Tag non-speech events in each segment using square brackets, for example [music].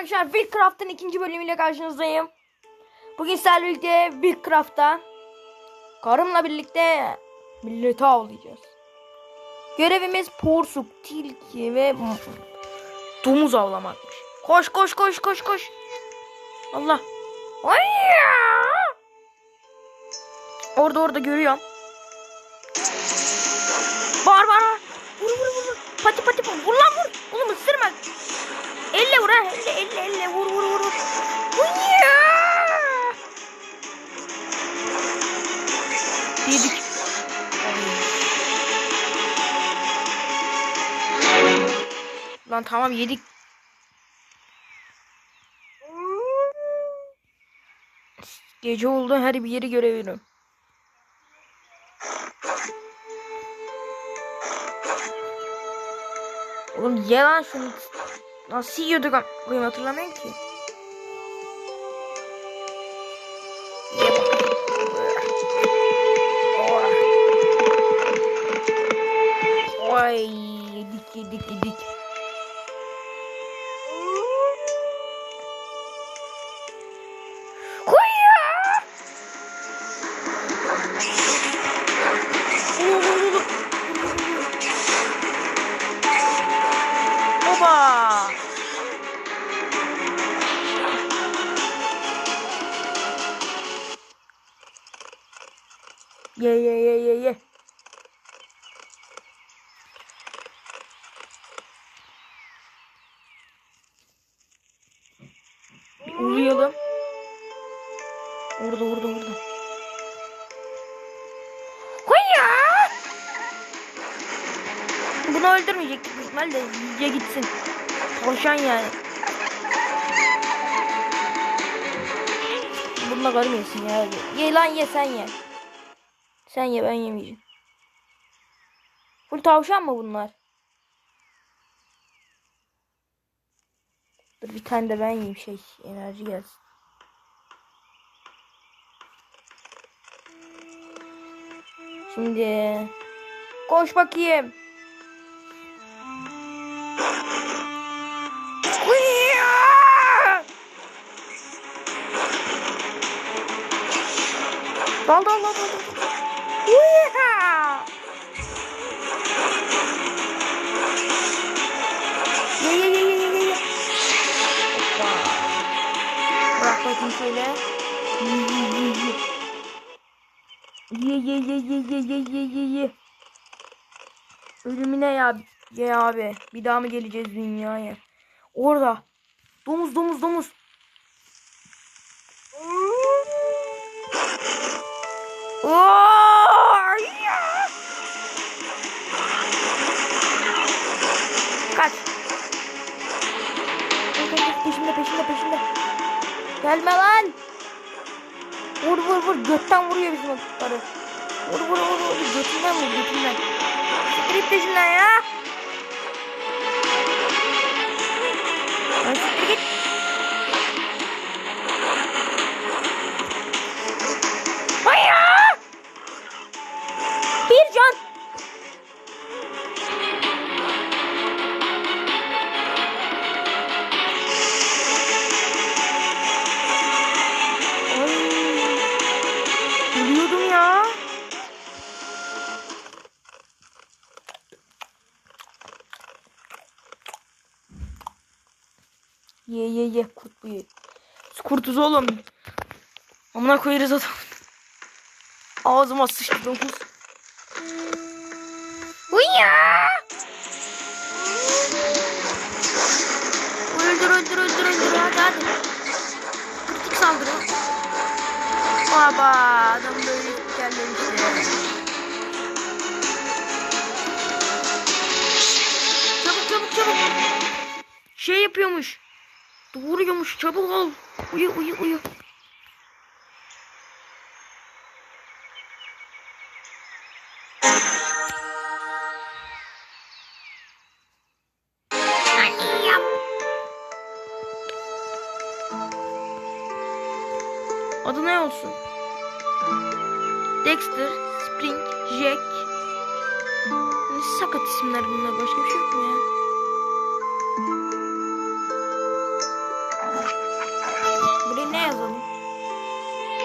arkadaşlar Wildcraft'ın ikinci bölümüyle karşınızdayım. Bugün sizlerle birlikte Wildcraft'ta karımla birlikte milleti avlayacağız. Görevimiz porsuk, tilki ve domuz avlamakmış. Koş koş koş koş koş. Allah. Orada orada görüyorum. Bağır. bağır. Vur vur vur. vur. Pati pati vur. Vur lan vur. Oğlum ısırma. Elle vur ha. Elle elle elle. Vur vur vur. Yedik. Lan tamam yedik. Gece oldu her bir yeri görebilirim. Oğlum ye lan şunu. Nasıl yiyorduk? am- Koyayım hatırlamıyorum ki. Uyuyalım. Orada orada orada. Koy ya. Bunu öldürmeyecektik büyük ihtimalle. Ye gitsin. Tavşan yani. Bununla karım yesin ya. Ye lan ye sen ye. Sen ye ben yemeyeceğim. Full tavşan mı bunlar? Dur bir tane de ben yiyeyim şey enerji gelsin. Şimdi koş bakayım. Dal dal dal dal. Bakayım şöyle. Ye ye ye ye. Ye ye ye ye ye. Ölümüne ya. Ye abi. Bir daha mı geleceğiz dünyaya? Orada. Domuz domuz domuz. Ya. Kaç. Peşimde peşimde peşimde. Gelme lan. Vur vur vur. Götten vuruyor bizim karı. Vur vur vur vur. Götünden vur götünden. Siktir git peşinden ya. Lan siktir. Hayır. Bir can. Ye ye ye kurt bu ye. Kurtuz oğlum. Amına koyarız adam. Ağzıma sıçtı dokuz. Uyya! Öldür öldür öldür öldür hadi hadi. Kritik saldırı. Baba adam böyle gelmemişti. Çabuk çabuk çabuk. Şey yapıyormuş. Doğuruyormuş çabuk ol. Uyu uyu uyu.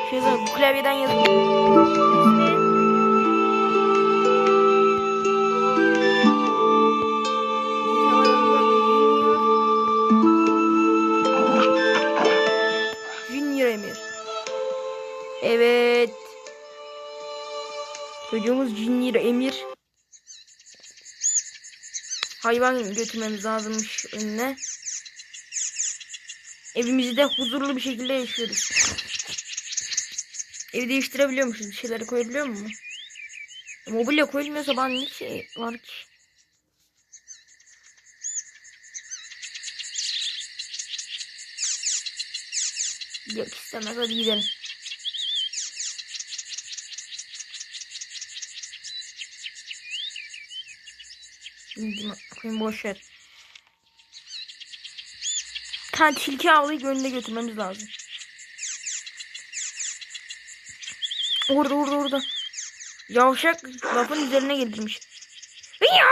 Şey yazalım, bu klavyeden Emir. Evet. Çocuğumuz Junior Emir. Hayvan götürmemiz lazımmış önüne. Evimizde huzurlu bir şekilde yaşıyoruz. Evi değiştirebiliyormuşuz. Bir şeyleri koyabiliyor mu? Mobilya koyulmuyorsa bana ne şey var ki? Yok istemez hadi gidelim. Koyayım boş tilki avlayıp önüne götürmemiz lazım. Orada orada orada. Yavşak lafın üzerine getirmiş. Ya!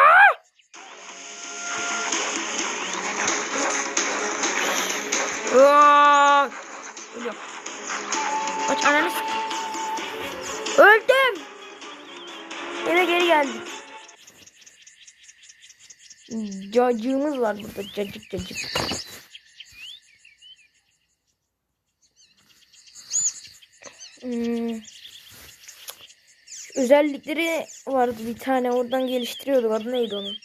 Aa! Ölüyorum. Kaç ananı Öldüm. Eve geri geldik. Cacığımız var burada. Cacık cacık. Hmm. Özellikleri vardı bir tane oradan geliştiriyorduk. Adı neydi onun?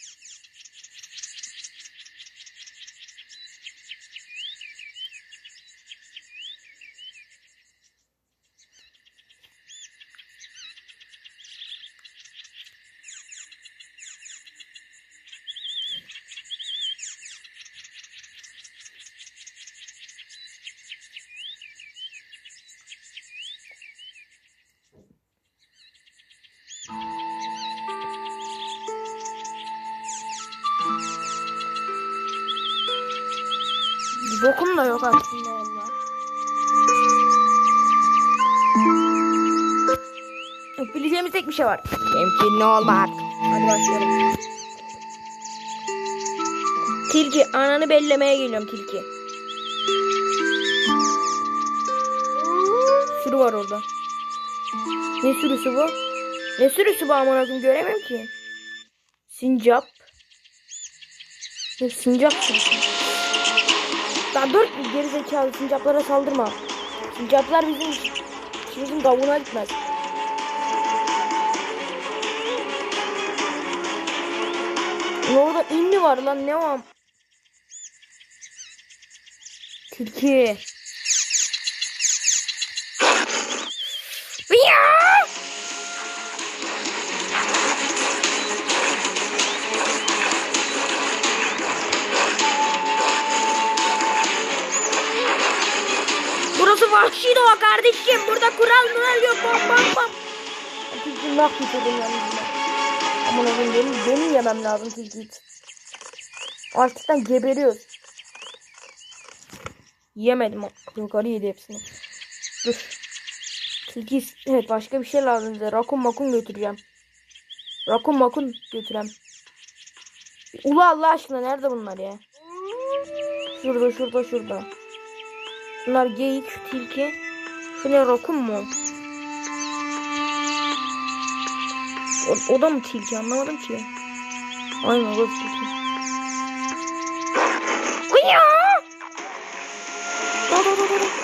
Bokum da yok aslında valla. Bileceğimiz tek bir şey var. Temkinli olmak. Hadi başlayalım. Tilki ananı bellemeye geliyorum tilki. Sürü var orada. Ne sürüsü bu? Ne sürüsü bu amına koyayım göremiyorum ki. Sincap. Ne sincap sürüsü. Lan dur geri zekalı sincaplara saldırma. Sincaplar bizim işimizin kabuğuna gitmez. Orada inni var lan ne var? Tilki. Burası vahşi doğa kardeşim. Burada kural mural yok. Bam bam bam. Tilki nah bitirdim yalnız. Aman oğlum benim, benim yemem lazım tilki. Açlıktan geberiyoruz. Yemedim. Yukarı yedi hepsini. Dur. Tilki evet başka bir şey lazım bize. Rakun makun götüreceğim. Rakun makun götürem. Ula Allah aşkına nerede bunlar ya? Şurada şurada şurada. Bunlar geyik, tilki. Şu ne rakun mu? O, o da mı tilki anlamadım ki. Aynen o da tilki. Kıya! Dur dur dur dur.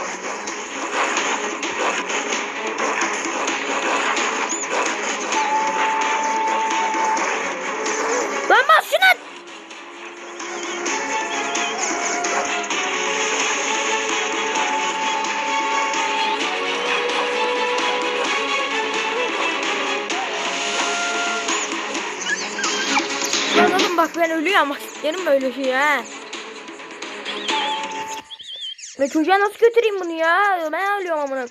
Ben ölüyorum. Bak yerim böyle şey ha. Ve çocuğa nasıl götüreyim bunu ya? Ben ölüyorum amına.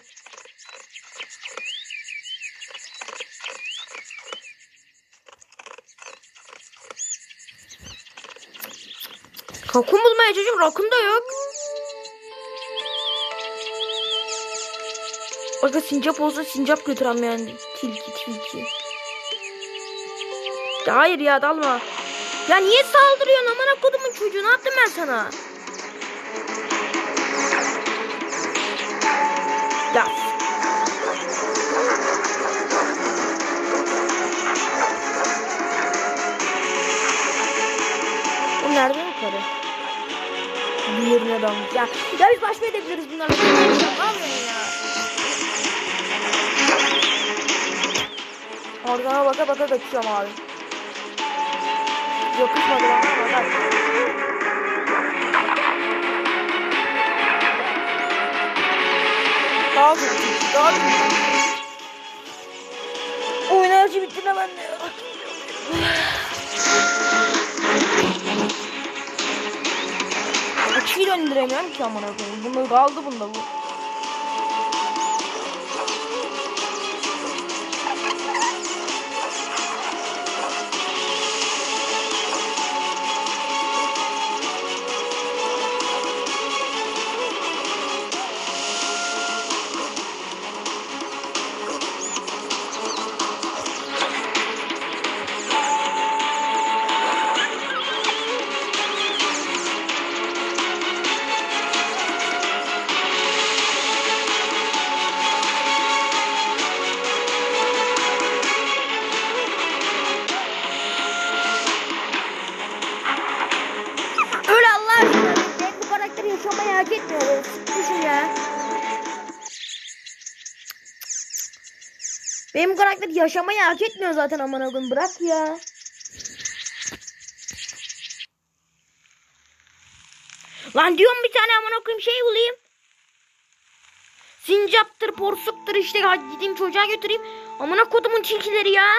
Rakun bulmaya çocuğum. Rakun da yok. Bakın sincap olsa sincap götürem yani. Tilki tilki. Hayır ya dalma. Ya niye saldırıyorsun amına kodumun çocuğu? Ne yaptım ben sana? Ya. O nerede yukarı? Bir yerine dalmış. Ya, ya biz başka edebiliriz bunları. Anlamıyorum ya. Arkana baka baka kaçıyorum abi. Yakışmadı bana bakar. Daha kötü. Daha kötü. O enerji bitti de bende ya. Açıyı döndüremiyorum ki amına koyayım. Bunda kaldı bunda bu. Karakter yaşamayı hak etmiyor zaten aman koyayım. Bırak ya. Lan diyorum bir tane aman koyayım şey bulayım. Sincaptır, porsuktur işte gideyim çocuğa götüreyim. Amına kodumun tilkileri ya.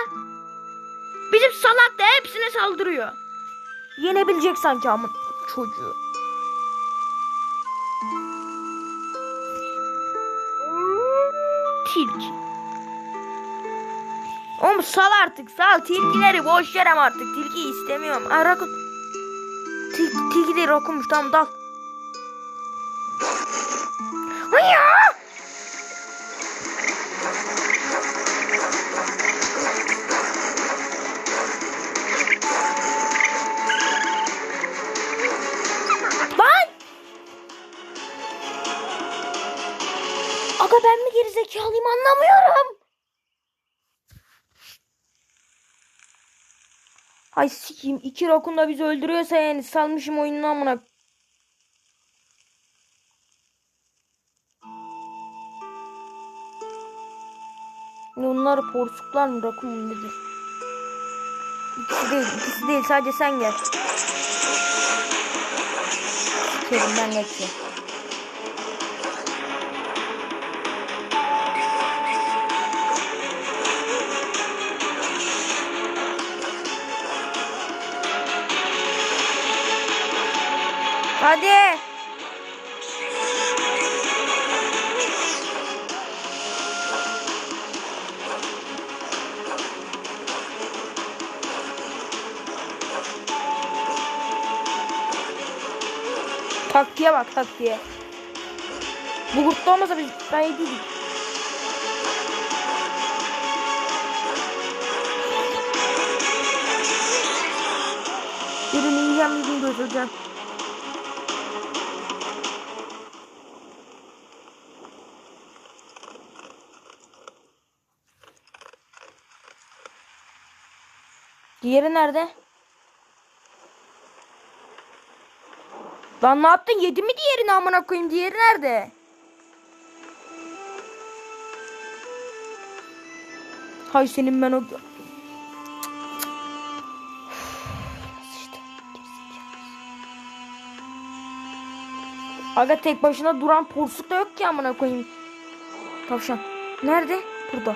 Bizim salak da hepsine saldırıyor. Yenebilecek sanki amın çocuğu. Tilki. Oğlum sal artık sal. Tilkileri boş verem artık. Tilki istemiyorum. Ay rakun. Til, tilkileri okumuş tamam dal. Lan! Aga ben mi gerizekalıyım anlamıyorum. Ay sikeyim iki rakun da bizi öldürüyorsa yani salmışım oyununu amına. Bunlar porsuklar mı rakun mu nedir? İkisi değil ikisi değil sadece sen gel. Sikerim ben geçeyim. Hadi. Taktiğe bak taktiğe. Bu grupta olmasa biz gayet iyiydik. Birini yiyeceğim birini götüreceğim. Diğeri nerede? Lan ne yaptın? Yedi mi diğerini amına koyayım? Diğeri nerede? Hay senin ben o... Aga tek başına duran porsuk da yok ki amına koyayım. Tavşan. Nerede? Burada.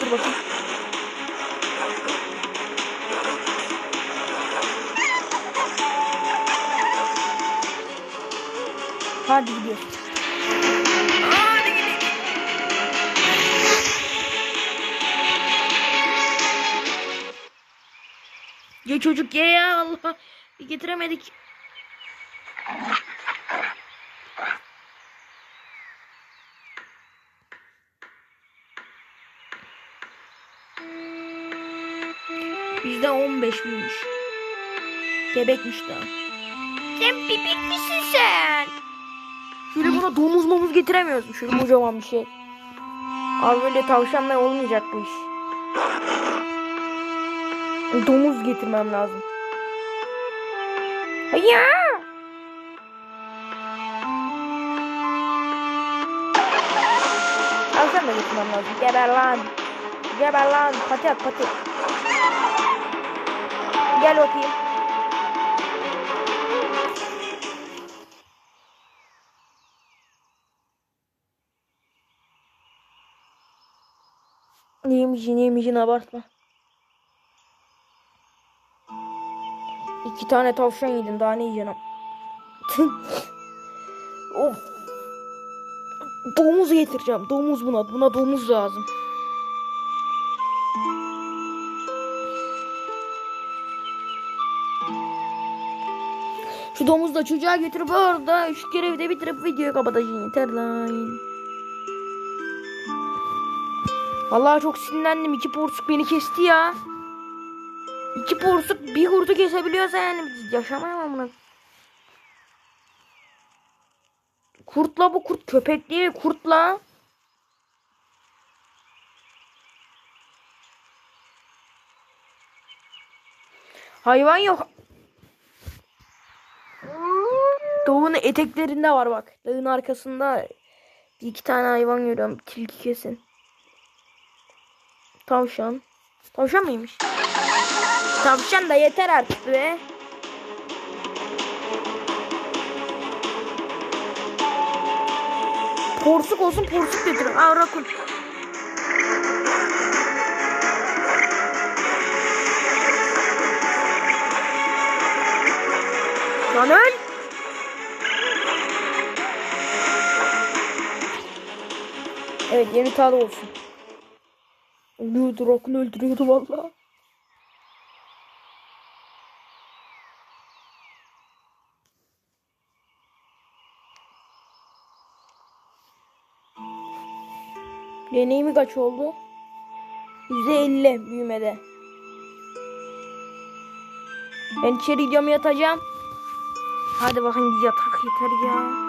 Dur bakayım. Hadi gidiyoruz. Hadi gidelim. Ye çocuk ye ya Allah. Getiremedik. Bizde 15 büyümüş. Bebekmiş daha. Sen bebek misin sen? Şöyle buna domuz momuz getiremiyoruz. Şöyle kocaman bir şey. Abi böyle tavşanla olmayacak bu iş. Domuz getirmem lazım. Hayır. Alsana da gitmem lazım. Geber lan. Geber lan. Pati at. Gel bakayım. Neymiş neymiş abartma. İki tane tavşan yedin daha ne yiyeceksin? [laughs] of. Domuz getireceğim. Domuz buna. Buna domuz lazım. Şu domuzu da çocuğa götürüp orada üç kere de bitirip videoyu kapatacağım. Yeter lan. Vallahi çok sinirlendim. İki porsuk beni kesti ya. İki porsuk bir kurtu kesebiliyorsa yani yaşamayamam buna. Kurtla bu kurt köpek değil kurtla. Hayvan yok. Doğunun eteklerinde var bak. Dağın arkasında bir iki tane hayvan görüyorum. Tilki kesin. Tavşan. Tavşan mıymış? Tavşan da yeter artık be. Porsuk olsun porsuk götürün. Aa rakun. Lan öl. Evet yeni tadı olsun. Ölüyordu rakun öldürüyordu vallahi. Deneyimi kaç oldu? %50 büyümede. Ben içeri gidiyorum yatacağım. Hadi bakın yatak yeter ya.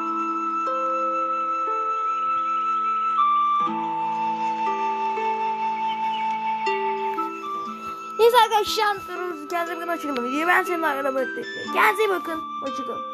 Arkadaşlar kendinize bakın hoşçakalın. Videoyu ben senin arkadaşlar. Kendinize bakın. Hoşçakalın.